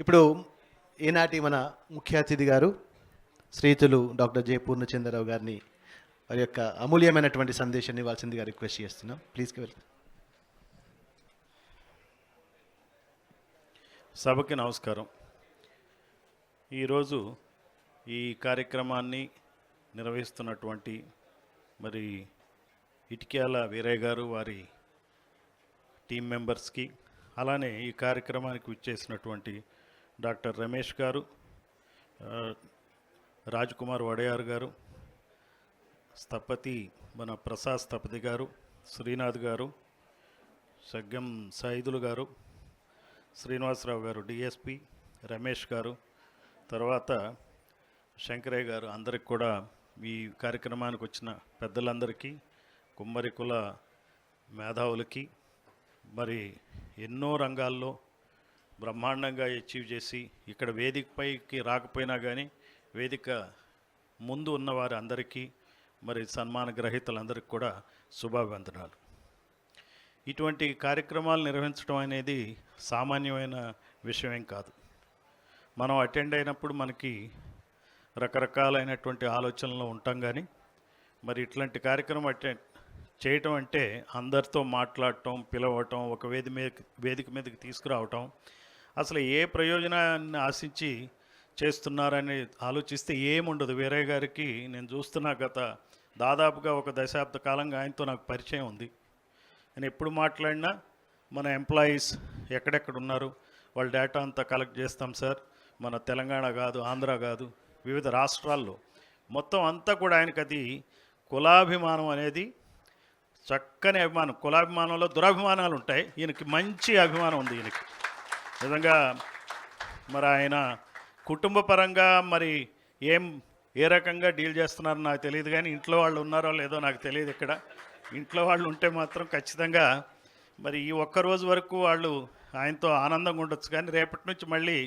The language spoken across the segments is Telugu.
ఇప్పుడు ఈనాటి మన ముఖ్య అతిథి గారు శ్రీతులు డాక్టర్ జె పూర్ణచంద్రరావు గారిని వారి యొక్క అమూల్యమైనటువంటి సందేశాన్ని ఇవ్వాల్సిందిగా రిక్వెస్ట్ చేస్తున్నాం. ప్లీజ్ వెల్ సభకి నమస్కారం. ఈరోజు ఈ కార్యక్రమాన్ని నిర్వహిస్తున్నటువంటి మరి ఇటిక్యాల వీరయ్య గారు వారి టీం మెంబర్స్కి అలానే ఈ కార్యక్రమానికి విచ్చేసినటువంటి డాక్టర్ రమేష్ గారు రాజ్ కుమార్ వడయార్ గారు స్థపతి మన ప్రసాద్ స్థపతి గారు శ్రీనాథ్ గారు సగ్గం సైదులు గారు శ్రీనివాసరావు గారు డిఎస్పి రమేష్ గారు తర్వాత శంకరయ్య గారు అందరికి కూడా ఈ కార్యక్రమానికి వచ్చిన పెద్దలందరికీ కుమ్మరి కుల మేధావులకి మరి ఎన్నో రంగాల్లో బ్రహ్మాండంగా అచీవ్ చేసి ఇక్కడ వేదికపైకి రాకపోయినా కానీ వేదిక ముందు ఉన్న వారి అందరికీ మరి సన్మాన గ్రహీతలందరికీ కూడా శుభాభివందనాలు. ఇటువంటి కార్యక్రమాలు నిర్వహించడం అనేది సామాన్యమైన విషయం కాదు. మనం అటెండ్ అయినప్పుడు మనకి రకరకాలైనటువంటి ఆలోచనలు ఉంటాం కానీ మరి ఇట్లాంటి కార్యక్రమం అటెండ్ చేయటం అంటే అందరితో మాట్లాడటం పిలవటం ఒక వేది మీద వేదిక మీదకి తీసుకురావటం అసలు ఏ ప్రయోజనాన్ని ఆశించి చేస్తున్నారని ఆలోచిస్తే ఏముండదు. వేరే గారికి నేను చూస్తున్నా గత దాదాపుగా ఒక దశాబ్ద కాలంగా ఆయనతో నాకు పరిచయం ఉంది. నేను ఎప్పుడు మాట్లాడినా మన ఎంప్లాయీస్ ఎక్కడెక్కడ ఉన్నారు వాళ్ళ డేటా అంతా కలెక్ట్ చేస్తాం సార్. మన తెలంగాణ కాదు ఆంధ్ర కాదు వివిధ రాష్ట్రాల్లో. మొత్తం అంతా కూడా ఆయనకి అది కులాభిమానం అనేది చక్కని అభిమానం. కులాభిమానంలో దురభిమానాలు ఉంటాయి ఈయనకి మంచి అభిమానం ఉంది ఈయనకి. నిజంగా మరి ఆయన కుటుంబ పరంగా మరి ఏం ఏ రకంగా డీల్ చేస్తున్నారో నాకు తెలియదు కానీ ఇంట్లో వాళ్ళు ఉన్నారో లేదో నాకు తెలియదు ఇక్కడ. ఇంట్లో వాళ్ళు ఉంటే మాత్రం ఖచ్చితంగా మరి ఈ ఒక్క రోజు వరకు వాళ్ళు ఆయనతో ఆనందంగా ఉండొచ్చు కానీ రేపటి నుంచి మళ్ళీ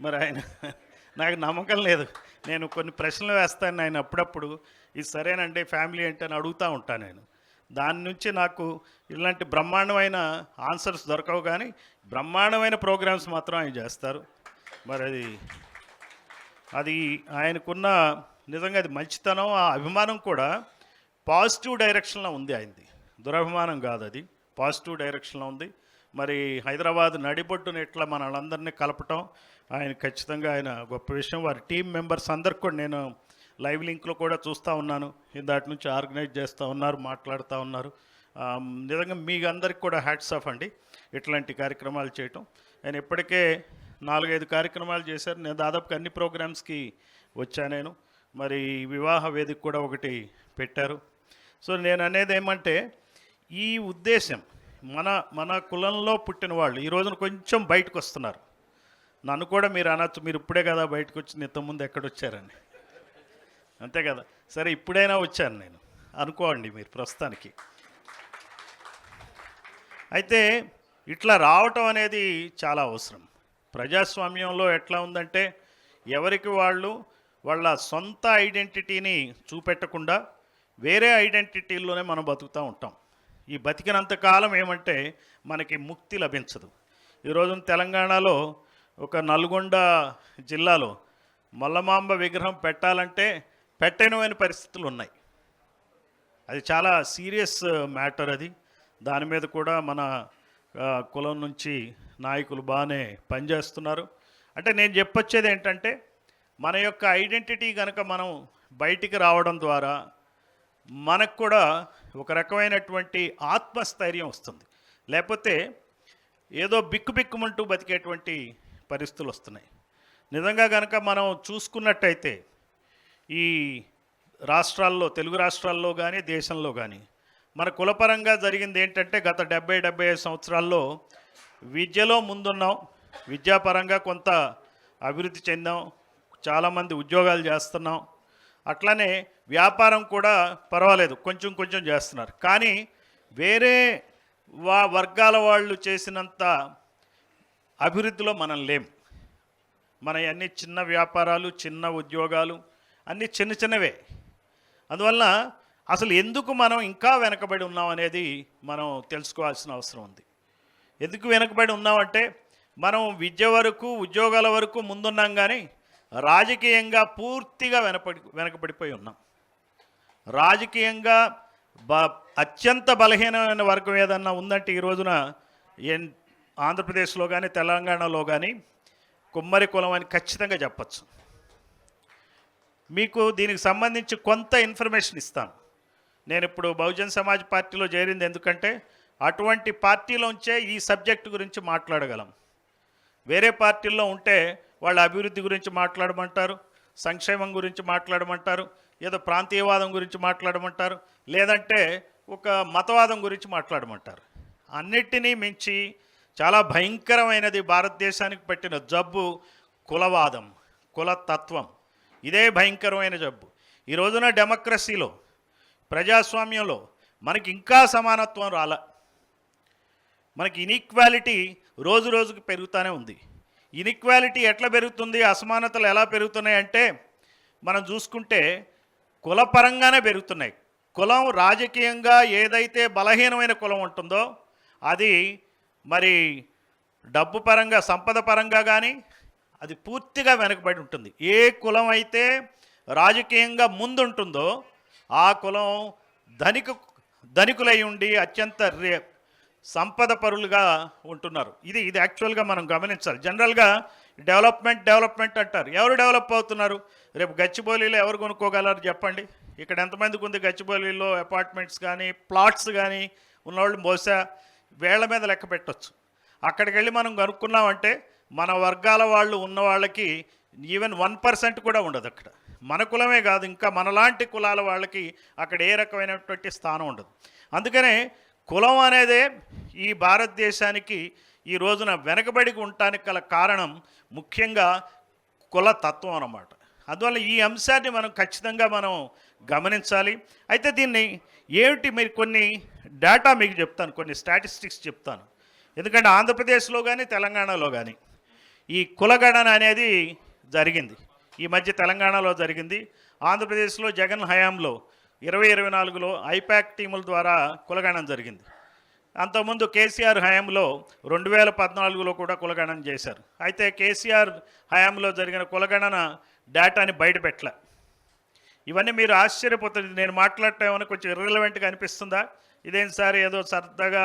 మరి ఆయన నాకు నమ్మకం లేదు. నేను కొన్ని ప్రశ్నలు వేస్తాను ఆయన అప్పుడప్పుడు. ఇది సరేనండి ఫ్యామిలీ అంటే అని అడుగుతూ ఉంటాను నేను. దాని నుంచి నాకు ఇలాంటి బ్రహ్మాండమైన ఆన్సర్స్ దొరకవు కానీ బ్రహ్మాండమైన ప్రోగ్రామ్స్ మాత్రం ఆయన చేస్తారు. మరి అది అది ఆయనకున్న నిజంగా అది మంచితనం ఆ అభిమానం కూడా పాజిటివ్ డైరెక్షన్లో ఉంది ఆయనది. దురభిమానం కాదు అది. పాజిటివ్ డైరెక్షన్లో ఉంది. మరి హైదరాబాద్ నడిబొడ్డున ఇట్లా మన కలపటం ఆయన ఖచ్చితంగా ఆయన గొప్ప విషయం. వారి టీం మెంబర్స్ అందరికి కూడా నేను లైవ్ లింక్లో కూడా చూస్తూ ఉన్నాను. దాటి నుంచి ఆర్గనైజ్ చేస్తూ ఉన్నారు మాట్లాడుతూ ఉన్నారు. నిజంగా మీ అందరికి కూడా హ్యాట్స్ ఆఫ్ అండి ఇట్లాంటి కార్యక్రమాలు చేయటం. నేను ఇప్పటికే నాలుగైదు కార్యక్రమాలు చేశారు. నేను దాదాపుగా అన్ని ప్రోగ్రామ్స్కి వచ్చా నేను. మరి వివాహ వేదిక కూడా ఒకటి పెట్టారు. సో నేను అనేది ఏమంటే ఈ ఉద్దేశం మన మన కులంలో పుట్టిన వాళ్ళు ఈ రోజున కొంచెం బయటకు వస్తున్నారు నన్ను కూడా మీరు అనొచ్చు మీరు ఇప్పుడే కదా బయటకు వచ్చి ఇంతకుముందు ఎక్కడొచ్చారని. అంతే కదా? సరే ఇప్పుడైనా వచ్చాను నేను. అనుకోండి మీరు ప్రస్తుతానికి. అయితే ఇట్లా రావటం అనేది చాలా అవసరం. ప్రజాస్వామ్యంలో ఎట్లా ఉందంటే ఎవరికి వాళ్ళు వాళ్ళ సొంత ఐడెంటిటీని చూపెట్టకుండా వేరే ఐడెంటిటీల్లోనే మనం బతుకుతూ ఉంటాం. ఈ బతికినంత కాలం ఏమంటే మనకి ముక్తి లభించదు. ఈరోజు తెలంగాణలో ఒక నల్గొండ జిల్లాలో మల్లమాంబ విగ్రహం పెట్టాలంటే పెట్టనమైన పరిస్థితులు ఉన్నాయి. అది చాలా సీరియస్ మ్యాటర్ అది. దాని మీద కూడా మన కులం నుంచి నాయకులు బాగానే పనిచేస్తున్నారు. అంటే నేను చెప్పొచ్చేది ఏంటంటే మన యొక్క ఐడెంటిటీ కనుక మనం బయటికి రావడం ద్వారా మనకు కూడా ఒక రకమైనటువంటి ఆత్మస్థైర్యం వస్తుంది. లేకపోతే ఏదో బిక్కు బిక్కుమంటూ బతికేటువంటి పరిస్థితులు వస్తున్నాయి. నిజంగా కనుక మనం చూసుకున్నట్టయితే ఈ రాష్ట్రాల్లో తెలుగు రాష్ట్రాల్లో కానీ దేశంలో కానీ మన కులపరంగా జరిగింది ఏంటంటే గత డెబ్బై డెబ్బై ఐదు సంవత్సరాల్లో విద్యలో ముందున్నాం. విద్యాపరంగా కొంత అభివృద్ధి చెందాం. చాలామంది ఉద్యోగాలు చేస్తున్నాం. అట్లానే వ్యాపారం కూడా పర్వాలేదు. కొంచెం కొంచెం చేస్తున్నారు. కానీ వేరే వా వర్గాల వాళ్ళు చేసినంత అభివృద్ధిలో మనం లేం. మన అన్ని చిన్న వ్యాపారాలు చిన్న ఉద్యోగాలు అన్నీ చిన్న చిన్నవే. అందువల్ల అసలు ఎందుకు మనం ఇంకా వెనకబడి ఉన్నాం అనేది మనం తెలుసుకోవాల్సిన అవసరం ఉంది. ఎందుకు వెనకబడి ఉన్నామంటే మనం విద్య వరకు ఉద్యోగాల వరకు ముందున్నాం కానీ రాజకీయంగా పూర్తిగా వెనపడి వెనకబడిపోయి ఉన్నాం. రాజకీయంగా బ అత్యంత బలహీనమైన వర్గం ఏదన్నా ఉందంటే ఈ రోజున ఆంధ్రప్రదేశ్లో కానీ తెలంగాణలో కానీ కుమ్మరి కులం అని ఖచ్చితంగా చెప్పచ్చు. మీకు దీనికి సంబంధించి కొంత ఇన్ఫర్మేషన్ ఇస్తాను. నేను ఇప్పుడు బహుజన్ సమాజ్ పార్టీలో చేరింది ఎందుకంటే అటువంటి పార్టీలోంచే ఈ సబ్జెక్టు గురించి మాట్లాడగలం. వేరే పార్టీల్లో ఉంటే వాళ్ళ అభివృద్ధి గురించి మాట్లాడమంటారు సంక్షేమం గురించి మాట్లాడమంటారు ఏదో ప్రాంతీయవాదం గురించి మాట్లాడమంటారు లేదంటే ఒక మతవాదం గురించి మాట్లాడమంటారు. అన్నిటినీ మించి చాలా భయంకరమైనది భారతదేశానికి పెట్టిన జబ్బు కులవాదం కులతత్వం. ఇదే భయంకరమైన జబ్బు. ఈ రోజున డెమోక్రసీలో ప్రజాస్వామ్యంలో మనకి ఇంకా సమానత్వం రాల. మనకి ఇన్ఈక్వాలిటీ రోజు రోజుకి పెరుగుతూనే ఉంది. ఇన్ఈక్వాలిటీ ఎట్లా పెరుగుతుంది అసమానతలు ఎలా పెరుగుతున్నాయి అంటే మనం చూసుకుంటే కులపరంగానే పెరుగుతున్నాయి. కులం రాజకీయంగా ఏదైతే బలహీనమైన కులం ఉంటుందో అది మరి డబ్బు పరంగా సంపద పరంగా కానీ అది పూర్తిగా వెనకబడి ఉంటుంది. ఏ కులం అయితే రాజకీయంగా ముందుంటుందో ఆ కులం ధనిక ధనికులై ఉండి అత్యంత రే సంపద పరులుగా ఉంటున్నారు. ఇది ఇది యాక్చువల్గా మనం గమనించాలి. జనరల్గా డెవలప్మెంట్ డెవలప్మెంట్ అంటారు. ఎవరు డెవలప్ అవుతున్నారు? రేపు గచ్చిబౌలిలో ఎవరు కొనుక్కోగలరు చెప్పండి? ఇక్కడ ఎంతమందికి ఉంది గచ్చిబౌలిలో అపార్ట్మెంట్స్ కానీ ప్లాట్స్ కానీ ఉన్నవాళ్ళు బహుశా వేళ్ళ మీద లెక్క పెట్టవచ్చు అక్కడికి వెళ్ళి మనం కనుక్కున్నామంటే మన వర్గాల వాళ్ళు ఉన్న వాళ్ళకి ఈవెన్ వన్ పర్సెంట్ కూడా ఉండదు అక్కడ. మన కులమే కాదు ఇంకా మనలాంటి కులాల వాళ్ళకి అక్కడ ఏ రకమైనటువంటి స్థానం ఉండదు. అందుకనే కులం అనేదే ఈ భారతదేశానికి ఈ రోజున వెనకబడి ఉండటానికి గల కారణం ముఖ్యంగా కుల తత్వం అన్నమాట. అందువల్ల ఈ అంశాన్ని మనం ఖచ్చితంగా మనం గమనించాలి. అయితే దీన్ని ఏమిటి మీరు కొన్ని డేటా మీకు చెప్తాను కొన్ని స్టాటిస్టిక్స్ చెప్తాను. ఎందుకంటే ఆంధ్రప్రదేశ్లో కానీ తెలంగాణలో కానీ ఈ కులగణన అనేది జరిగింది. ఈ మధ్య తెలంగాణలో జరిగింది. ఆంధ్రప్రదేశ్లో జగన్ హయాంలో ఇరవై ఇరవై నాలుగులో ఐపాక్ టీముల ద్వారా కులగణన జరిగింది. అంతకుముందు కేసీఆర్ హయాంలో రెండు వేల పద్నాలుగులో కూడా కులగణన చేశారు. అయితే కేసీఆర్ హయాంలో జరిగిన కులగణన డేటాని బయటపెట్టలే ఇవన్నీ మీరు ఆశ్చర్యపోతుంది నేను మాట్లాడటం ఏమైనా కొంచెం ఇర్రెలవెంట్గా అనిపిస్తుందా? ఇదేం సార్ ఏదో సరదాగా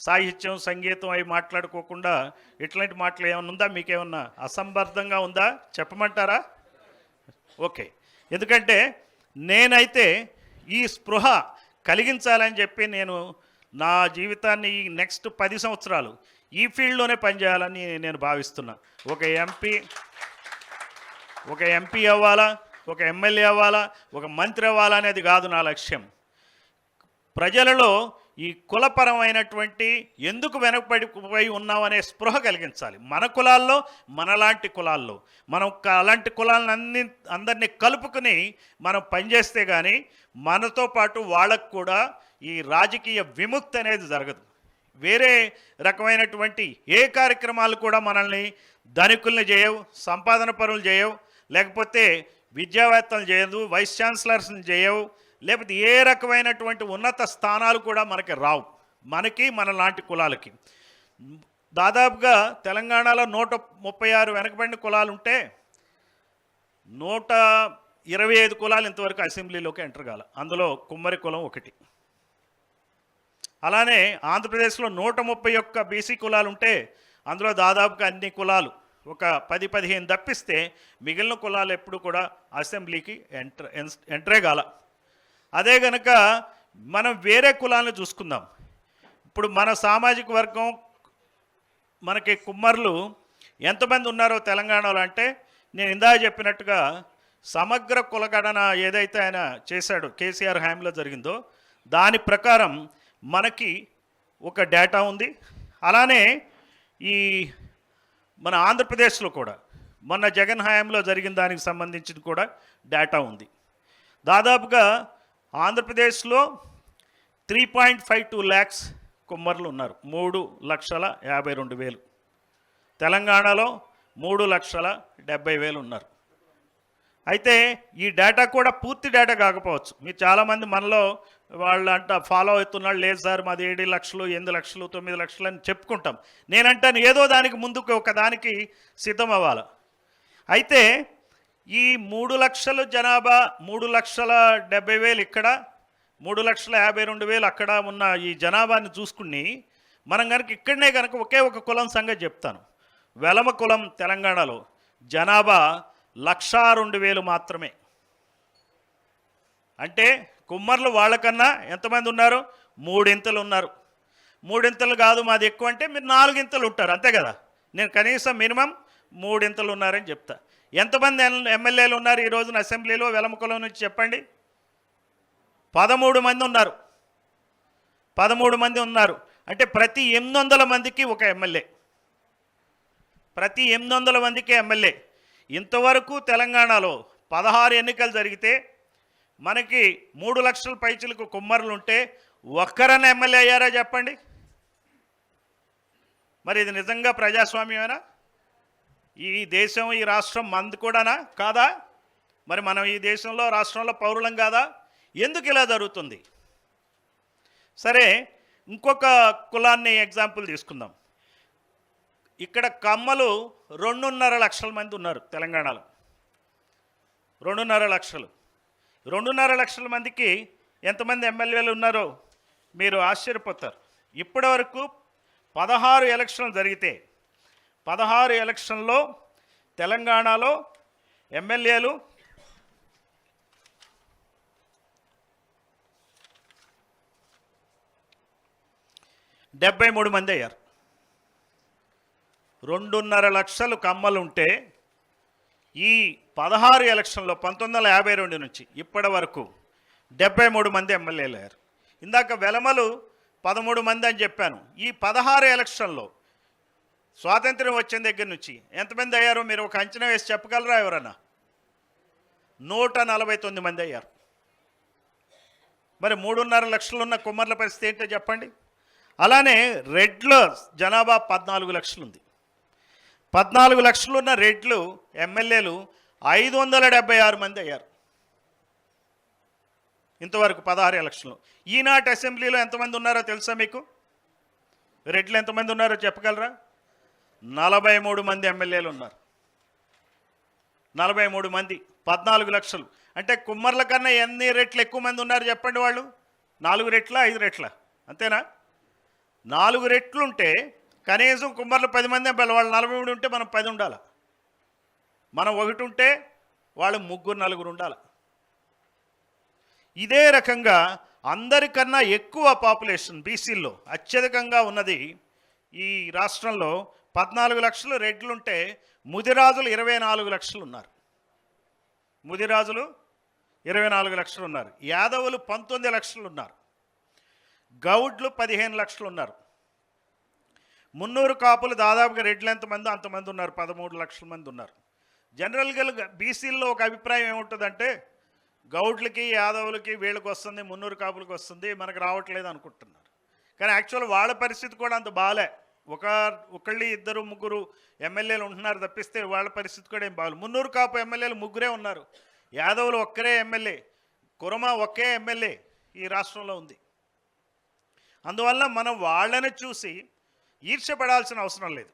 సాహిత్యం సంగీతం అవి మాట్లాడుకోకుండా ఇట్లాంటి మాటలు ఏమైనా ఉందా? మీకేమన్నా అసంబద్ధంగా ఉందా? చెప్పమంటారా? ఓకే. ఎందుకంటే నేనైతే ఈ స్పృహ కలిగించాలని చెప్పి నేను నా జీవితాన్ని ఈ నెక్స్ట్ పది సంవత్సరాలు ఈ ఫీల్డ్లోనే పనిచేయాలని నేను భావిస్తున్నా. ఒక ఎంపీ ఒక ఎంపీ అవ్వాలా? ఒక ఎమ్మెల్యే అవ్వాలా? ఒక మంత్రి అవ్వాలా అనేది కాదు నా లక్ష్యం. ప్రజలలో ఈ కులపరమైనటువంటి ఎందుకు వెనకబడిపోయి ఉన్నామనే స్పృహ కలిగించాలి. మన కులాల్లో మనలాంటి కులాల్లో. మనం అలాంటి కులాలను అన్ని అందరినీ కలుపుకుని మనం పనిచేస్తే కానీ మనతో పాటు వాళ్ళకు కూడా ఈ రాజకీయ విముక్తి అనేది జరగదు. వేరే రకమైనటువంటి ఏ కార్యక్రమాలు కూడా మనల్ని ధనికుల్ని చేయవు సంపాదన పనులు చేయవు లేకపోతే విద్యావేత్తలు చేయదు వైస్ ఛాన్సలర్స్ని చేయవు లేకపోతే ఏ రకమైనటువంటి ఉన్నత స్థానాలు కూడా మనకి రావు. మనకి మన లాంటి కులాలకి. దాదాపుగా తెలంగాణలో నూట ముప్పై ఆరు వెనకబడిన కులాలు ఉంటే నూట ఇరవై ఐదు కులాలు ఇంతవరకు అసెంబ్లీలోకి ఎంటర్ కాల. అందులో కుమ్మరి కులం ఒకటి. అలానే ఆంధ్రప్రదేశ్లో నూట ముప్పై ఒక్క బీసీ కులాలు ఉంటే అందులో దాదాపుగా అన్ని కులాలు ఒక పది పదిహేను తప్పిస్తే మిగిలిన కులాలు ఎప్పుడు కూడా అసెంబ్లీకి ఎంటర్ ఎంటరే కాల. అదే గనక మనం వేరే కులాలను చూసుకుందాం. ఇప్పుడు మన సామాజిక వర్గం మనకి కుమ్మర్లు ఎంతమంది ఉన్నారో తెలంగాణలో అంటే నేను ఇందా చెప్పినట్టుగా సమగ్ర కులగణన ఏదైతే ఆయన చేశాడో కేసీఆర్ హయాంలో జరిగిందో దాని ప్రకారం మనకి ఒక డేటా ఉంది. అలానే ఈ మన ఆంధ్రప్రదేశ్లో కూడా మొన్న జగన్ హయాంలో జరిగిన దానికి సంబంధించిన కూడా డేటా ఉంది. దాదాపుగా ఆంధ్రప్రదేశ్లో three point five two lakhs కుమ్మర్లు ఉన్నారు. మూడు లక్షల యాభై రెండు వేలు. తెలంగాణలో మూడు లక్షల డెబ్బై వేలు ఉన్నారు. అయితే ఈ డేటా కూడా పూర్తి డేటా కాకపోవచ్చు. మీరు చాలామంది మనలో వాళ్ళు అంట ఫాలో అవుతున్నాడు లేదు సార్ మాది ఏడు లక్షలు ఎనిమిది లక్షలు తొమ్మిది లక్షలు అని చెప్పుకుంటాం. నేనంటాను ఏదో దానికి ముందుకు ఒక దానికి సిద్ధం అవ్వాలి. అయితే ఈ మూడు లక్షల జనాభా మూడు లక్షల డెబ్బై వేలు ఇక్కడ మూడు లక్షల యాభై రెండు వేలు అక్కడ ఉన్న ఈ జనాభాని చూసుకుని మనం కనుక ఇక్కడనే కనుక ఒకే ఒక కులం సంగతి చెప్తాను. వెలమ కులం తెలంగాణలో జనాభా లక్షా రెండు వేలు మాత్రమే. అంటే కుమ్మర్లు వాళ్ళకన్నా ఎంతమంది ఉన్నారు? మూడింతలు ఉన్నారు. మూడింతలు కాదు మాది ఎక్కువ అంటే మీరు నాలుగింతలు ఉంటారు అంతే కదా? నేను కనీసం మినిమం మూడింతలు ఉన్నారని చెప్తా. ఎంతమంది ఎమ్మెల్యేలు ఉన్నారు ఈ రోజున అసెంబ్లీలో? వెలముకలో నుంచి చెప్పండి. పదమూడు మంది ఉన్నారు. పదమూడు మంది ఉన్నారు. అంటే ప్రతి ఎనిమిది వందల మందికి ఒక ఎమ్మెల్యే. ప్రతి ఎనిమిది వందల మందికి ఎమ్మెల్యే. ఇంతవరకు తెలంగాణలో పదహారు ఎన్నికలు జరిగితే మనకి మూడు లక్షల పైచులకు కుమ్మరులు ఉంటే ఒక్కరన్న ఎమ్మెల్యే అయ్యారా చెప్పండి? మరి ఇది నిజంగా ప్రజాస్వామ్యమేనా? ఈ దేశం ఈ రాష్ట్రం మంది కూడానా? కాదా? మరి మనం ఈ దేశంలో రాష్ట్రంలో పౌరులం కాదా? ఎందుకు ఇలా జరుగుతుంది? సరే ఇంకొక కులాన్ని ఎగ్జాంపుల్ తీసుకుందాం. ఇక్కడ కమ్మలు రెండున్నర లక్షల మంది ఉన్నారు తెలంగాణలో. రెండున్నర లక్షలు. రెండున్నర లక్షల మందికి ఎంతమంది ఎమ్మెల్యేలు ఉన్నారో మీరు ఆశ్చర్యపోతారు. ఇప్పటివరకు పదహారు ఎలక్షన్లు జరిగితే పదహారు ఎలక్షన్లో తెలంగాణలో ఎమ్మెల్యేలు డెబ్బై మూడు మంది అయ్యారు. రెండున్నర లక్షలు కమ్మలు ఉంటే ఈ పదహారు ఎలక్షన్లో పంతొమ్మిది వందల యాభై రెండు నుంచి ఇప్పటి వరకు డెబ్బై మూడు మంది ఎమ్మెల్యేలు అయ్యారు. ఇందాక వెలమలు పదమూడు మంది అని చెప్పాను. ఈ పదహారు ఎలక్షన్లో స్వాతంత్ర్యం వచ్చిన దగ్గర నుంచి ఎంతమంది అయ్యారో మీరు ఒక అంచనా వేసి చెప్పగలరా ఎవరన్నా? నూట నలభై తొమ్మిది మంది అయ్యారు. మరి మూడున్నర లక్షలు ఉన్న కుమ్మర్ల పరిస్థితి ఏంటో చెప్పండి. అలానే రెడ్ల జనాభా పద్నాలుగు లక్షలు ఉంది పద్నాలుగు లక్షలు ఉన్న రెడ్లు ఎమ్మెల్యేలు ఐదు వందల డెబ్బై ఆరు మంది అయ్యారు. ఇంతవరకు పదహారు ఎలక్షన్లు ఈనాటి అసెంబ్లీలో ఎంతమంది ఉన్నారో తెలుసా మీకు? రెడ్లు ఎంతమంది ఉన్నారో చెప్పగలరా? నలభై మూడు మంది ఎమ్మెల్యేలు ఉన్నారు. నలభై మూడు మంది పద్నాలుగు లక్షలు. అంటే కుమ్మర్ల కన్నా ఎన్ని రెట్లు ఎక్కువ మంది ఉన్నారు చెప్పండి వాళ్ళు? నాలుగు రెట్ల ఐదు రెట్ల? అంతేనా? నాలుగు రెట్లు ఉంటే కనీసం కుమ్మర్లు పది మంది అబ్బాయిలు వాళ్ళు నలభై మూడు ఉంటే మనం పది ఉండాలి? మనం ఒకటి ఉంటే వాళ్ళు ముగ్గురు నలుగురు ఉండాలి? ఇదే రకంగా అందరికన్నా ఎక్కువ పాపులేషన్ బీసీల్లో అత్యధికంగా ఉన్నది ఈ రాష్ట్రంలో పద్నాలుగు లక్షలు రెడ్లుంటే ముదిరాజులు ఇరవై నాలుగు లక్షలు ఉన్నారు. ముదిరాజులు ఇరవై నాలుగు లక్షలు ఉన్నారు. యాదవులు పంతొమ్మిది లక్షలు ఉన్నారు. గౌడ్లు పదిహేను లక్షలు ఉన్నారు. మున్నూరు కాపులు దాదాపుగా రెడ్లు ఎంతమంది అంతమంది ఉన్నారు. పదమూడు లక్షల మంది ఉన్నారు. జనరల్గా బీసీల్లో ఒక అభిప్రాయం ఏముంటుందంటే గౌడ్లకి యాదవులకి వీళ్ళకి వస్తుంది మున్నూరు కాపులకి వస్తుంది మనకు రావట్లేదు అనుకుంటున్నారు. కానీ యాక్చువల్ వాళ్ళ పరిస్థితి కూడా అంత బాలే. ఒక ఒకళ్ళు ఇద్దరు ముగ్గురు ఎమ్మెల్యేలు ఉంటున్నారు తప్పిస్తే వాళ్ళ పరిస్థితి కూడా ఏం బాగలేదు మున్నూరు కాపు ఎమ్మెల్యేలు ముగ్గురే ఉన్నారు. యాదవులు ఒక్కరే ఎమ్మెల్యే కురమ ఒకే ఎమ్మెల్యే ఈ రాష్ట్రంలో ఉంది. అందువల్ల మనం వాళ్ళని చూసి ఈర్ష్యపడాల్సిన అవసరం లేదు.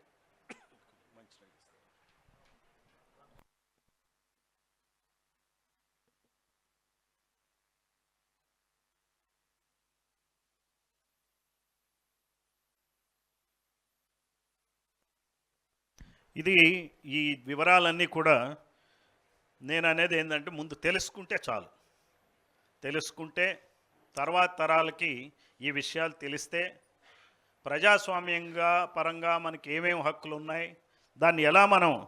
ఇది ఈ వివరాలన్నీ కూడా నేను అనేది ఏంటంటే ముందు తెలుసుకుంటే చాలు. తెలుసుకుంటే తర్వాత తరాలకి ఈ విషయాలు తెలిస్తే ప్రజాస్వామ్యంగా పరంగా మనకి ఏమేమి హక్కులు ఉన్నాయి దాన్ని ఎలా మనం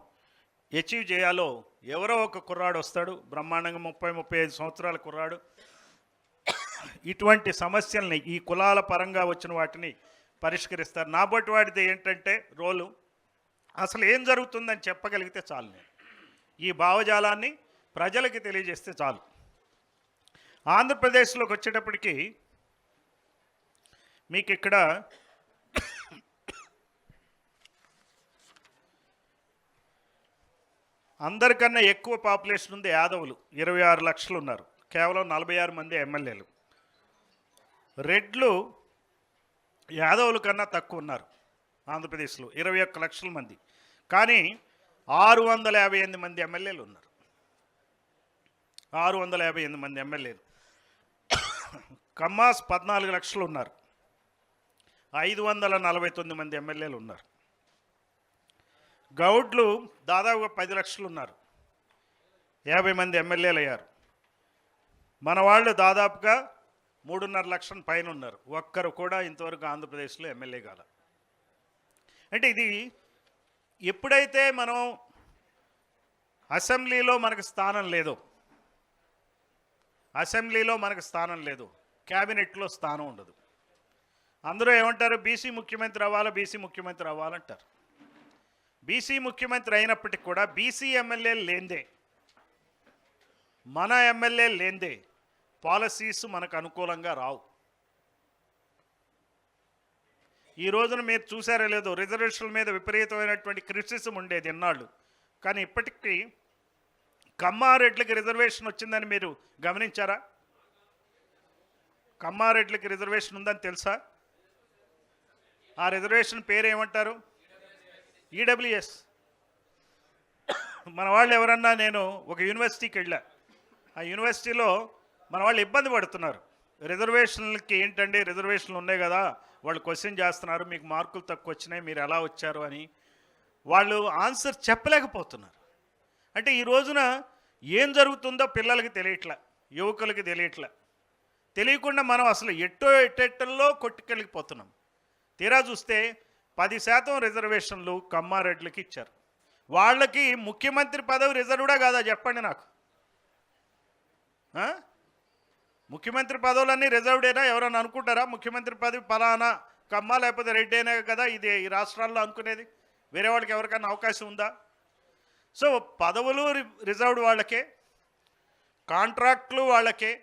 అచీవ్ చేయాలో ఎవరో ఒక కుర్రాడు వస్తాడు బ్రహ్మాండంగా ముప్పై ముప్పై ఐదు సంవత్సరాల కుర్రాడు. ఇటువంటి సమస్యల్ని ఈ కులాల పరంగా వచ్చిన వాటిని పరిష్కరిస్తారు. నాబట్టి వాడిది ఏంటంటే రోలు. అసలు ఏం జరుగుతుందని చెప్పగలిగితే చాలు నేను. ఈ భావజాలాన్ని ప్రజలకి తెలియజేస్తే చాలు. ఆంధ్రప్రదేశ్లోకి వచ్చేటప్పటికి మీకు ఇక్కడ అందరికన్నా ఎక్కువ పాపులేషన్ ఉంది యాదవులు. ఇరవై ఆరు లక్షలు ఉన్నారు. కేవలం నలభై ఆరు మంది ఎమ్మెల్యేలు. రెడ్లు యాదవుల కన్నా తక్కువ ఉన్నారు. ఆంధ్రప్రదేశ్లో ఇరవై ఒక్క లక్షల మంది. కానీ ఆరు వందల యాభై ఎనిమిది మంది ఎమ్మెల్యేలు ఉన్నారు. ఆరు వందల యాభై ఎనిమిది మంది ఎమ్మెల్యేలు. కమ్మాస్ పద్నాలుగు లక్షలు ఉన్నారు. ఐదు వందల నలభై తొమ్మిది మంది ఎమ్మెల్యేలు ఉన్నారు. గౌడ్లు దాదాపుగా పది లక్షలు ఉన్నారు. యాభై మంది ఎమ్మెల్యేలు అయ్యారు. మన వాళ్ళు దాదాపుగా మూడున్నర లక్షల పైన ఉన్నారు. ఒక్కరు కూడా ఇంతవరకు ఆంధ్రప్రదేశ్లో ఎమ్మెల్యే కాల. అంటే ఇది ఎప్పుడైతే మనం అసెంబ్లీలో మనకు స్థానం లేదు అసెంబ్లీలో మనకు స్థానం లేదు క్యాబినెట్లో స్థానం ఉండదు. అందరూ ఏమంటారు? బీసీ ముఖ్యమంత్రి అవ్వాలి? బీసీ ముఖ్యమంత్రి అవ్వాలంటారు. బీసీ ముఖ్యమంత్రి అయినప్పటికీ కూడా బీసీ ఎమ్మెల్యే లేందే మన ఎమ్మెల్యే లేందే పాలసీస్ మనకు అనుకూలంగా రావు. ఈ రోజున మీరు చూసారా లేదో రిజర్వేషన్ల మీద విపరీతమైనటువంటి క్రిటిసిజం ఉండేది ఎన్నాళ్ళు. కానీ ఇప్పటికీ కమ్మారెడ్లకి రిజర్వేషన్ వచ్చిందని మీరు గమనించారా? కమ్మారెడ్లకి రిజర్వేషన్ ఉందని తెలుసా? ఆ రిజర్వేషన్ పేరు ఏమంటారు ఈడబ్ల్యూఎస్. మన వాళ్ళు ఎవరన్నా నేను ఒక యూనివర్సిటీకి వెళ్ళా. ఆ యూనివర్సిటీలో మన వాళ్ళు ఇబ్బంది పడుతున్నారు. రిజర్వేషన్లకి ఏంటండి? రిజర్వేషన్లు ఉన్నాయి కదా. వాళ్ళు క్వశ్చన్ చేస్తున్నారు మీకు మార్కులు తక్కువ వచ్చినాయి మీరు ఎలా వచ్చారు? అని. వాళ్ళు ఆన్సర్ చెప్పలేకపోతున్నారు. అంటే ఈ రోజున ఏం జరుగుతుందో పిల్లలకి తెలియట్లే యువకులకి తెలియట్లే. తెలియకుండా మనం అసలు ఎట్టో ఎట్టెట్టల్లో కొట్టుకెళ్ళిపోతున్నాం. తీరా చూస్తే పది శాతం రిజర్వేషన్లు కమ్మారెడ్లకి ఇచ్చారు. వాళ్ళకి ముఖ్యమంత్రి పదవి రిజర్వ్డా కాదా చెప్పండి నాకు? ముఖ్యమంత్రి పదవులన్నీ రిజర్వ్డేనా ఎవరైనా అనుకుంటారా? ముఖ్యమంత్రి పదవి పలానా కమ్మ లేకపోతే రెడ్డేనే కదా ఇది ఈ రాష్ట్రాల్లో అనుకునేది? వేరే వాళ్ళకి ఎవరికైనా అవకాశం ఉందా? సో పదవులు రి- రిజర్వ్డ్ వాళ్ళకే కాంట్రాక్ట్లు వాళ్ళకే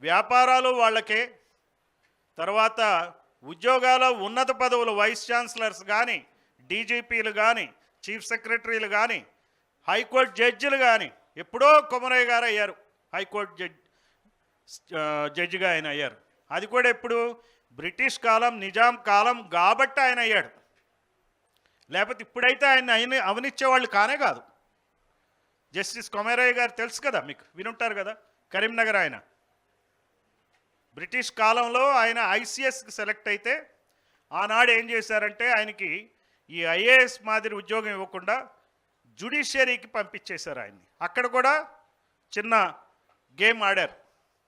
వ్యాపారాలు వాళ్ళకే తర్వాత ఉద్యోగాల ఉన్నత పదవులు వైస్ ఛాన్సలర్స్ కానీ డీజీపీలు కానీ చీఫ్ సెక్రటరీలు కానీ హైకోర్టు జడ్జిలు కానీ ఎప్పుడో కొమరయ్య గారు అయ్యారు హైకోర్టు జడ్జి. జడ్జిగా ఆయన అయ్యారు. అది కూడా ఎప్పుడు? బ్రిటిష్ కాలం నిజాం కాలం కాబట్టి ఆయన అయ్యాడు. లేకపోతే ఇప్పుడైతే ఆయన ఆయన అవనిచ్చేవాళ్ళు కానే కాదు. జస్టిస్ కొమరయ్య గారు తెలుసు కదా మీకు వినుంటారు కదా కరీంనగర్ ఆయన. బ్రిటిష్ కాలంలో ఆయన ఐసీఎస్కి సెలెక్ట్ అయితే ఆనాడు ఏం చేశారంటే ఆయనకి ఈ ఐఏఎస్ మాదిరి ఉద్యోగం ఇవ్వకుండా జుడిషియరీకి పంపించేశారు ఆయన్ని. అక్కడ కూడా చిన్న గేమ్ ఆడారు.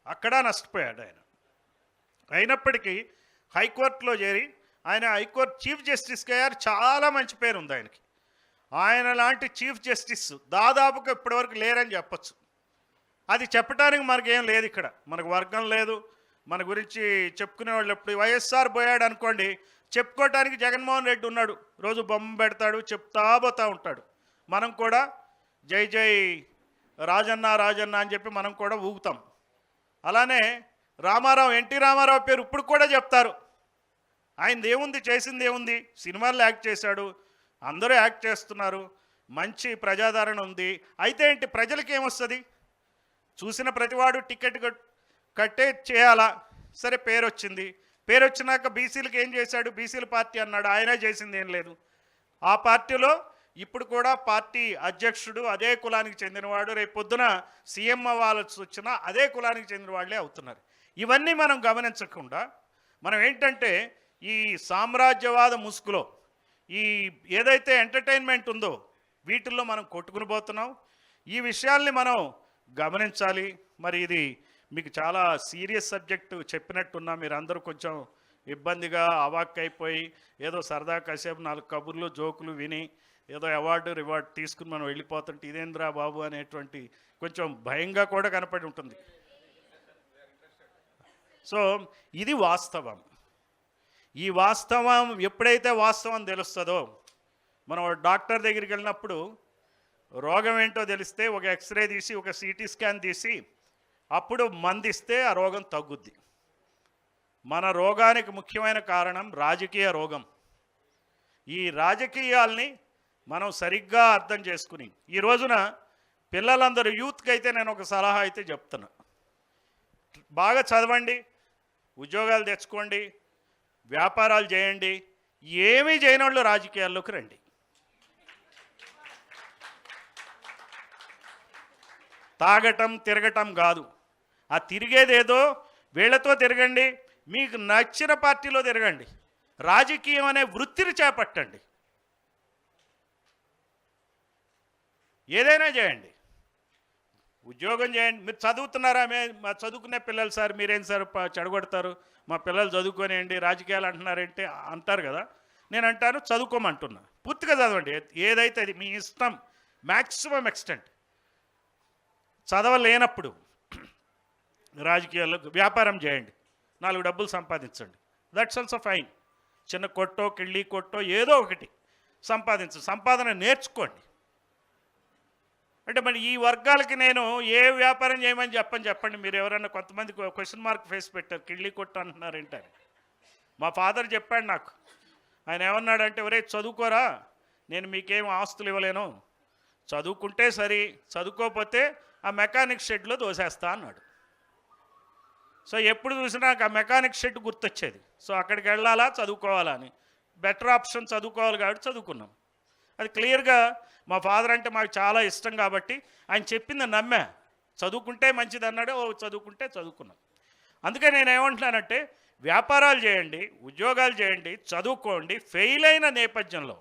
అక్కడ నష్టపోయాడు ఆయన. అయినప్పటికీ హైకోర్టులో చేరి ఆయన హైకోర్టు చీఫ్ జస్టిస్ అయ్యారు చాలా మంచి పేరు ఉంది ఆయనకి. ఆయన లాంటి చీఫ్ జస్టిస్ దాదాపుగా ఇప్పటివరకు లేరని చెప్పొచ్చు. అది చెప్పడానికి మనకేం లేదు ఇక్కడ. మనకు వర్గం లేదు. మన గురించి చెప్పుకునేవాళ్ళు ఎప్పుడు వైఎస్ఆర్ పోయాడు అనుకోండి చెప్పుకోవటానికి జగన్మోహన్ రెడ్డి ఉన్నాడు. రోజు బొమ్మ పెడతాడు చెప్తా పోతా ఉంటాడు. మనం కూడా జై జై రాజన్న రాజన్న అని చెప్పి మనం కూడా ఊగుతాం. అలానే రామారావు ఎన్టీ రామారావు పేరు ఇప్పుడు కూడా చెప్తారు. ఆయనది ఏముంది? చేసింది ఏముంది? సినిమాల్లో యాక్ట్ చేశాడు. అందరూ యాక్ట్ చేస్తున్నారు. మంచి ప్రజాదరణ ఉంది. అయితే ఏంటి? ప్రజలకి ఏమొస్తుంది? చూసిన ప్రతివాడు టికెట్ కట్టే చేయాలా? సరే పేరు వచ్చింది పేరు వచ్చినాక బీసీలకు ఏం చేశాడు? బీసీల పార్టీ అన్నాడు. ఆయనే చేసింది ఏం లేదు. ఆ పార్టీలో ఇప్పుడు కూడా పార్టీ అధ్యక్షుడు అదే కులానికి చెందినవాడు రేపు పొద్దున సీఎం అవ్వాల్సి వచ్చినా అదే కులానికి చెందిన వాళ్ళే అవుతున్నారు. ఇవన్నీ మనం గమనించకుండా మనం ఏంటంటే ఈ సామ్రాజ్యవాద ముసుగులో ఈ ఏదైతే ఎంటర్టైన్మెంట్ ఉందో వీటిల్లో మనం కొట్టుకుని పోతున్నాం. ఈ విషయాల్ని మనం గమనించాలి. మరి ఇది మీకు చాలా సీరియస్ సబ్జెక్టు చెప్పినట్టున్నా మీరు అందరూ కొంచెం ఇబ్బందిగా అవాక్ అయిపోయి ఏదో సరదా కాసేపు నాలుగు కబుర్లు జోకులు విని ఏదో అవార్డు రివార్డు తీసుకుని మనం వెళ్ళిపోతుంటే ఇదేంద్రా బాబు అనేటువంటి కొంచెం భయంగా కూడా కనపడి ఉంటుంది. సో ఇది వాస్తవం. ఈ వాస్తవం ఎప్పుడైతే వాస్తవం తెలుస్తుందో మనం డాక్టర్ దగ్గరికి వెళ్ళినప్పుడు రోగం ఏంటో తెలిస్తే ఒక ఎక్స్రే తీసి ఒక సిటీ స్కాన్ తీసి అప్పుడు మందిస్తే ఆ రోగం తగ్గుద్ది. మన రోగానికి ముఖ్యమైన కారణం రాజకీయ రోగం. ఈ రాజకీయాల్ని మనం సరిగ్గా అర్థం చేసుకుని. ఈ రోజున పిల్లలందరూ యూత్కి అయితే నేను ఒక సలహా అయితే చెప్తున్నా. బాగా చదవండి ఉద్యోగాలు తెచ్చుకోండి వ్యాపారాలు చేయండి ఏమీ చేయని వాళ్ళు రాజకీయాల్లోకి రండి. తాగటం తిరగటం కాదు. ఆ తిరిగేదేదో వీళ్ళతో తిరగండి మీకు నచ్చిన పార్టీలో తిరగండి. రాజకీయం అనే వృత్తిని చేపట్టండి. ఏదైనా చేయండి. ఉద్యోగం చేయండి. మీరు చదువుతున్నారా? మే మా చదువుకునే పిల్లలు సార్ మీరేం సార్ చెడగొడతారు? మా పిల్లలు చదువుకొనేయండి రాజకీయాలు అంటున్నారంటే? అంటారు కదా. నేను అంటాను చదువుకోమంటున్నా. పూర్తిగా చదవండి. ఏదైతే అది మీ ఇష్టం మ్యాక్సిమం ఎక్స్టెంట్. చదవలేనప్పుడు రాజకీయాల్లో వ్యాపారం చేయండి. నాలుగు డబ్బులు సంపాదించండి. దట్స్ ఆల్సో ఫైన్ చిన్న కొట్టో కిళ్ళి కొట్టో ఏదో ఒకటి సంపాదించు సంపాదన నేర్చుకోండి. అంటే మరి ఈ వర్గాలకి నేను ఏ వ్యాపారం చేయమని చెప్పని చెప్పండి. మీరు ఎవరైనా కొంతమంది క్వశ్చన్ మార్క్ ఫేస్ పెట్టారు. కిళ్ళి కొట్టు అంటున్నారు ఏంటని. మా ఫాదర్ చెప్పాడు నాకు. ఆయన ఏమన్నాడంటే ఒరే చదువుకోరా. నేను మీకేం ఆస్తులు ఇవ్వలేను. చదువుకుంటే సరి చదువుకోకపోతే ఆ మెకానిక్ షెడ్లో దోసేస్తా అన్నాడు. సో ఎప్పుడు చూసినా నాకు ఆ మెకానిక్ షెడ్ గుర్తొచ్చేది. సో అక్కడికి వెళ్ళాలా చదువుకోవాలా అని. బెటర్ ఆప్షన్ చదువుకోవాలి కాబట్టి చదువుకున్నాం. అది క్లియర్గా మా ఫాదర్ అంటే మాకు చాలా ఇష్టం కాబట్టి ఆయన చెప్పింది నమ్మా. చదువుకుంటే మంచిది అన్నాడు ఓ చదువుకుంటే చదువుకున్నాం. అందుకే నేను ఏమంటున్నానంటే వ్యాపారాలు చేయండి ఉద్యోగాలు చేయండి చదువుకోండి ఫెయిల్ అయిన నేపథ్యంలో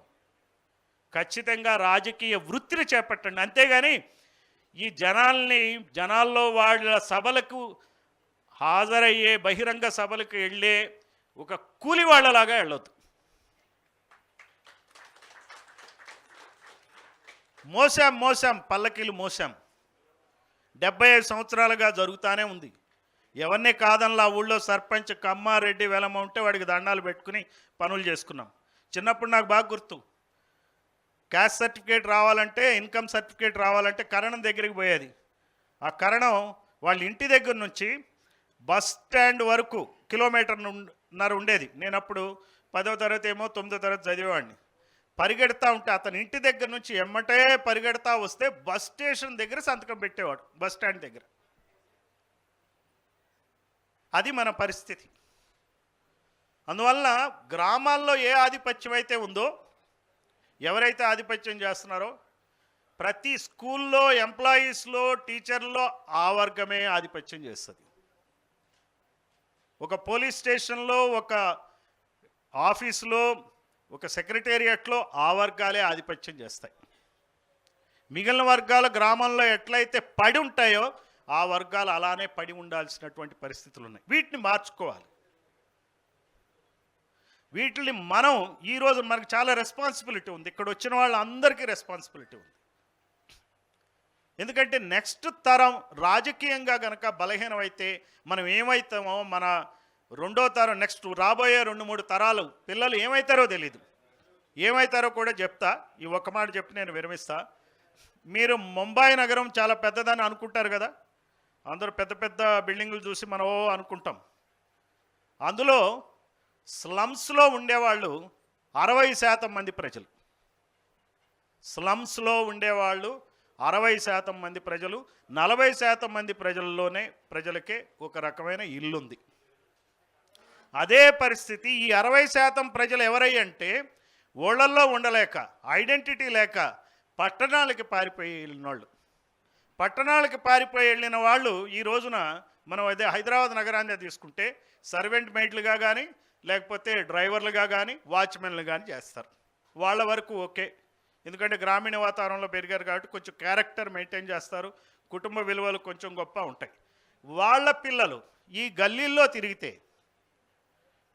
ఖచ్చితంగా రాజకీయ వృత్తిని చేపట్టండి. అంతేగాని ఈ జనాల్ని జనాల్లో వాళ్ళ సభలకు హాజరయ్యే బహిరంగ సభలకు వెళ్ళే ఒక కూలి వాళ్ళలాగా వెళ్ళొద్దు. మోసాం మోసాం పల్లకీలు మోసాం డెబ్బై ఐదు సంవత్సరాలుగా జరుగుతానే ఉంది. ఎవరిని కాదనలా ఊళ్ళో సర్పంచ్ కమ్మారెడ్డి వెలమ ఉంటే వాడికి దండాలు పెట్టుకుని పనులు చేసుకున్నాం. చిన్నప్పుడు నాకు బాగా గుర్తు. క్యాస్ట్ సర్టిఫికేట్ రావాలంటే ఇన్కమ్ సర్టిఫికేట్ రావాలంటే కరణం దగ్గరికి పోయేది. ఆ కరణం వాళ్ళ ఇంటి దగ్గర నుంచి బస్ స్టాండ్ వరకు కిలోమీటర్ నర ఉండేది. నేను అప్పుడు పదో తరగతి ఏమో తొమ్మిదో తరగతి చదివేవాడిని. పరిగెడతా ఉంటే అతని ఇంటి దగ్గర నుంచి ఎమ్మటే పరిగెడతా వస్తే బస్ స్టేషన్ దగ్గర సంతకం పెట్టేవాడు బస్ స్టాండ్ దగ్గర. అది మన పరిస్థితి. అందువల్ల గ్రామాల్లో ఏ ఆధిపత్యం అయితే ఉందో ఎవరైతే ఆధిపత్యం చేస్తున్నారో ప్రతి స్కూల్లో ఎంప్లాయీస్లో టీచర్లో ఆ వర్గమే ఆధిపత్యం చేస్తుంది. ఒక పోలీస్ స్టేషన్లో ఒక ఆఫీసులో ఒక సెక్రటేరియట్లో ఆ వర్గాలే ఆధిపత్యం చేస్తాయి. మిగిలిన వర్గాల గ్రామంలో ఎట్లయితే పడి ఉంటాయో ఆ వర్గాలు అలానే పడి ఉండాల్సినటువంటి పరిస్థితులు ఉన్నాయి. వీటిని మార్చుకోవాలి. వీటిని మనం ఈరోజు మనకు చాలా రెస్పాన్సిబిలిటీ ఉంది. ఇక్కడ వచ్చిన వాళ్ళందరికీ రెస్పాన్సిబిలిటీ ఉంది. ఎందుకంటే నెక్స్ట్ తరం రాజకీయంగా గనక బలహీనమైతే మనం ఏమవుతామో మన రెండో తరం నెక్స్ట్ రాబోయే రెండు మూడు తరాలు పిల్లలు ఏమవుతారో తెలీదు. ఏమవుతారో కూడా చెప్తా. ఈ ఒక్క మాట చెప్పి నేను విరమిస్తా. మీరు ముంబాయి నగరం చాలా పెద్దదని అనుకుంటారు కదా? అందరూ పెద్ద పెద్ద బిల్డింగులు చూసి మనం అనుకుంటాం. అందులో స్లమ్స్లో ఉండేవాళ్ళు అరవై శాతం మంది ప్రజలు. స్లమ్స్లో ఉండేవాళ్ళు అరవై శాతం మంది ప్రజలు. నలభై శాతం మంది ప్రజల్లోనే ప్రజలకే ఒక రకమైన ఇల్లుంది. అదే పరిస్థితి ఈ అరవై శాతం ప్రజలు ఎవరై అంటే ఊళ్ళల్లో ఉండలేక ఐడెంటిటీ లేక పట్టణాలకి పారిపోయి వెళ్ళిన వాళ్ళు పట్టణాలకి పారిపోయి వెళ్ళిన వాళ్ళు ఈ రోజున మనం అదే హైదరాబాద్ నగరాన్ని తీసుకుంటే సర్వెంట్ మెయిట్లుగా కానీ లేకపోతే డ్రైవర్లుగా కానీ వాచ్మెన్లు కానీ చేస్తారు. వాళ్ళ వరకు ఓకే. ఎందుకంటే గ్రామీణ వాతావరణంలో పెరిగారు కాబట్టి కొంచెం క్యారెక్టర్ మెయింటైన్ చేస్తారు. కుటుంబ విలువలు కొంచెం గొప్ప ఉంటాయి. వాళ్ళ పిల్లలు ఈ గల్లీల్లో తిరిగితే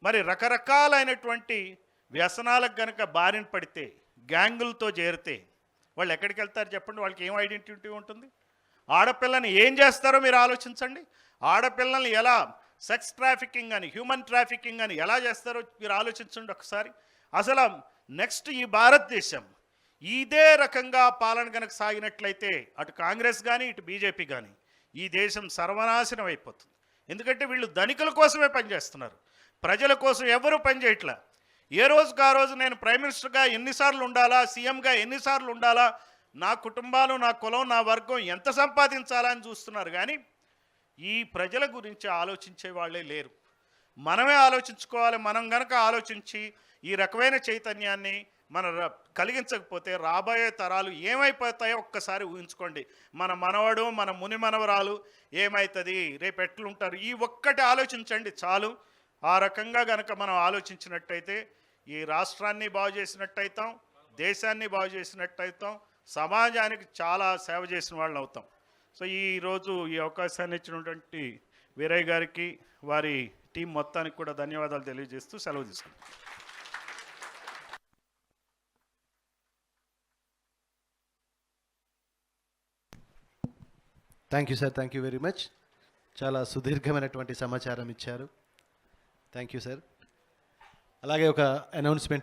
మరి రకరకాలైనటువంటి వ్యసనాలకు కనుక బారిన పడితే గ్యాంగులతో చేరితే వాళ్ళు ఎక్కడికి వెళ్తారు చెప్పండి? వాళ్ళకి ఏం ఐడెంటిటీ ఉంటుంది? ఆడపిల్లని ఏం చేస్తారో మీరు ఆలోచించండి. ఆడపిల్లల్ని ఎలా సెక్స్ ట్రాఫికింగ్ అని హ్యూమన్ ట్రాఫికింగ్ అని ఎలా చేస్తారో మీరు ఆలోచించండి ఒకసారి. అసలు నెక్స్ట్ ఈ భారతదేశం ఇదే రకంగా పాలన కనుక సాగినట్లయితే అటు కాంగ్రెస్ కానీ ఇటు బీజేపీ కానీ ఈ దేశం సర్వనాశనం అయిపోతుంది. ఎందుకంటే వీళ్ళు ధనికుల కోసమే పనిచేస్తున్నారు. ప్రజల కోసం ఎవరు పనిచేయట్లా ఏ రోజుకు ఆ రోజు నేను ప్రైమ్ మినిస్టర్గా ఎన్నిసార్లు ఉండాలా? సీఎంగా ఎన్నిసార్లు ఉండాలా? నా కుటుంబాలు నా కులం నా వర్గం ఎంత సంపాదించాలా అని చూస్తున్నారు. కానీ ఈ ప్రజల గురించి ఆలోచించే వాళ్ళే లేరు. మనమే ఆలోచించుకోవాలి. మనం గనక ఆలోచించి ఈ రకమైన చైతన్యాన్ని మన కలిగించకపోతే రాబోయే తరాలు ఏమైపోతాయో ఒక్కసారి ఊహించుకోండి. మన మనవడు మన ముని మనవరాలు ఏమవుతుంది రేపు ఎట్లుంటారు? ఈ ఒక్కటి ఆలోచించండి చాలు. ఆ రకంగా గనక మనం ఆలోచించినట్టయితే ఈ రాష్ట్రాన్ని బాగు చేసినట్టయితాం దేశాన్ని బాగు చేసినట్టయితాం సమాజానికి చాలా సేవ చేసిన వాళ్ళు అవుతాం. సో ఈరోజు ఈ అవకాశాన్ని ఇచ్చినటువంటి వీరయ్య గారికి వారి టీం మొత్తానికి కూడా ధన్యవాదాలు తెలియజేస్తూ సెలవు తీసుకుంటాం thank you sir thank you very much చాలా సుదీర్ఘమైనటువంటి సమాచారం ఇచ్చారు. థ్యాంక్ యూ సార్ అలాగే ఒక అనౌన్స్మెంట్